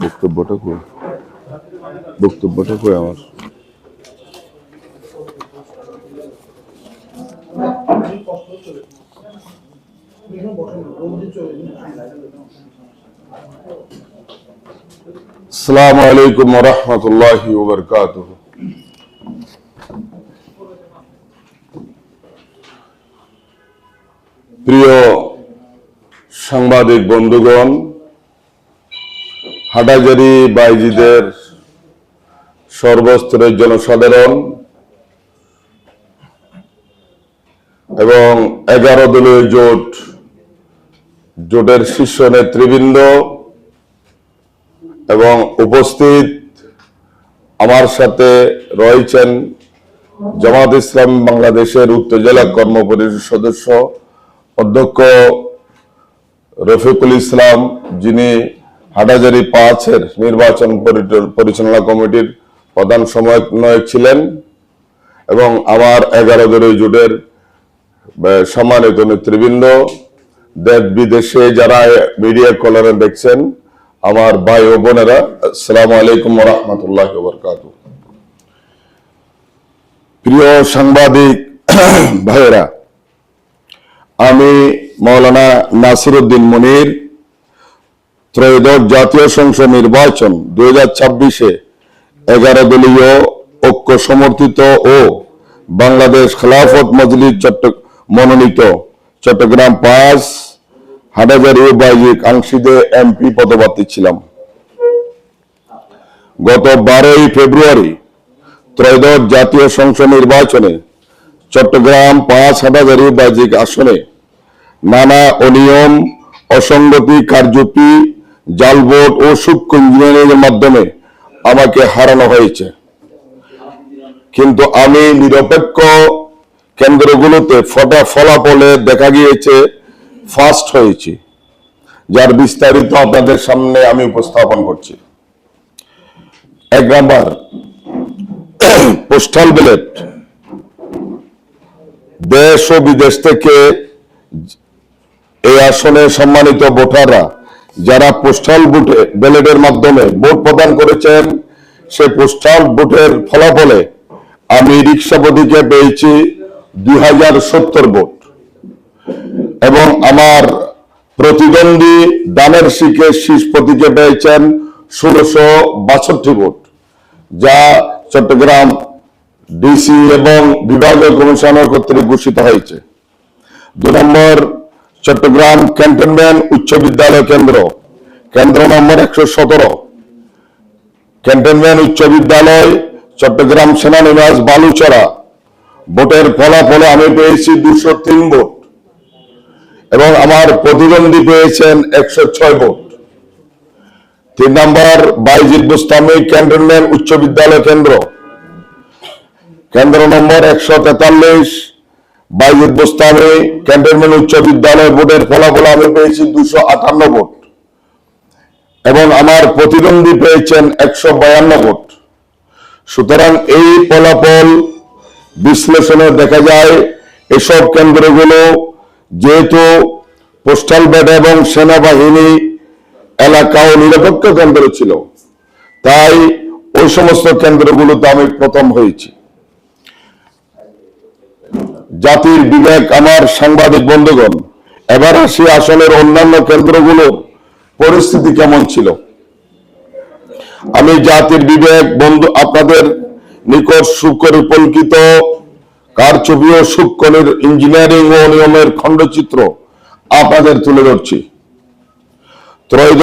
বক্তব্যটা কই বক্তব্যটা কই আমার السلام عليكم ورحمة الله وبركاته প্রিয় সাংবাদিক বন্ধুগণ, হাটাজারি বাইজিদের সর্বস্তরের জনসাধারণ এবং এগারো দলীয় জোট, জোটের শীর্ষ নেতৃবৃন্দ এবং উপস্থিত আমার সাথে রয়েছেন জামাত ইসলাম বাংলাদেশের উত্তর জেলা কর্ম পরিষদ সদস্য অধ্যক্ষ রফিকুল ইসলাম যিনি হাটাজারি পাঁচের নির্বাচন পরিচালনা কমিটির প্রধান সমন্বয়ক ছিলেন এবং আমার এগারো দলীয় জোটের সম্মানিত নেতৃবৃন্দ, দেশ বিদেশে যারা মিডিয়া কলারে দেখছেন, আমার ভাই ও বোনেরা, আসসালামু আলাইকুম রহমতুল্লাহ বরকাত। প্রিয় সাংবাদিক, ভাইয়েরা, আমি মৌলানা নাসিরুদ্দিন মনির ত্রয়োদশ জাতীয় সংসদ নির্বাচন দুই হাজার ছাব্বিশে এগারো দলীয় ঐক্য সমর্থিত ও বাংলাদেশ খেলাফত মজলিস চট্ট মনোনীত চট্টগ্রাম পাঁচ হাটাজারি বাইজিক আংশিদে এমপি পদপ্রার্থী ছিলাম। গত বারোই ফেব্রুয়ারি ত্রয়োদশ জাতীয় সংসদ নির্বাচনে চট্টগ্রাম পাঁচ হাটাজারি বাইজিক আসনে নানা অনিয়ম, অসঙ্গতি, কারচুপি জালভোট ও সূক্ষ্ম ইঞ্জিনিয়ারিং এর মাধ্যমে আমাকে হারানো হয়েছে। কিন্তু আমি নিরপেক্ষ কেন্দ্রগুলোতে ফটা ফলাফলে দেখা গিয়েছে ফার্স্ট হয়েছি, যার বিস্তারিত আপনাদের সামনে আমি উপস্থাপন করছি। এক নাম্বার, পোস্টাল ব্যালেট। দেশ ও বিদেশ থেকে এই আসনে সম্মানিত ভোটাররা, যারা পোস্টাল বুটে ব্যালেটের মাধ্যমে ভোট প্রদান করেছেন, সেই পোস্টাল ভোটের ফলাফলে আমি রিক্সা প্রতীকে পেয়েছি দুই হাজার সত্তর ভোট। এবং আমার প্রতিদ্বন্দ্বী দানের শিখে শীষ প্রতীকে পেয়েছেন ষোলোশো বাষট্টি ভোট, যা চট্টগ্রাম ডিসি এবং বিভাগীয় কমিশনার কর্তৃক ঘোষিত হয়েছে। দু নম্বর চট্টগ্রাম ক্যান্টনমেন্ট উচ্চ বিদ্যালয় কেন্দ্র। কেন্দ্র নম্বর একশো সতেরো। ক্যান্টনমেন্ট উচ্চ বিদ্যালয় চট্টগ্রাম সেনানিবাস বালুচরা। ভোটের ফলাফলে আমি পেয়েছি দুশো তিন ভোট এবং আমার প্রতিদ্বন্দ্বী পেয়েছেন একশো ছয় ভোট। তিন নম্বর বাইজিদ বুস্তামি ক্যান্টনমেন্ট উচ্চ বিদ্যালয় কেন্দ্র। কেন্দ্র নম্বর একশো তেতাল্লিশ। বাইজুদ বোস্তামি, ক্যান্টনমেন্ট উচ্চ বিদ্যালয় বোর্ডের ফলাফল আমি পেয়েছি দুশো আটান্ন ভোট। এবং আমার প্রতিদ্বন্দ্বী পেয়েছেন একশো বায়ান্ন ভোট। সুতরাং এই ফলাফল বিশ্লেষণে দেখা যায়, এসব কেন্দ্রগুলো যেহেতু পোস্টাল ব্যাট এবং সেনাবাহিনী এলাকা ও নিরপেক্ষ কেন্দ্র ছিল, তাই ওই সমস্ত কেন্দ্রগুলোতে আমি প্রথম হয়েছি। জাতির বিবেক আমার সাংবাদিক বন্ধুগণ, এবার আসি আসনের অন্যান্য কেন্দ্রগুলোর পরিস্থিতি কেমন ছিল? আমি জাতির বিবেক বন্ধু, আপনাদের নিকট সুপরিকল্পিত কারচুপি ও সূক্ষ্ম ইঞ্জিনিয়ারিং ও নিয়মের খণ্ডচিত্র আপনাদের তুলে ধরছি। ত্রয়োদশ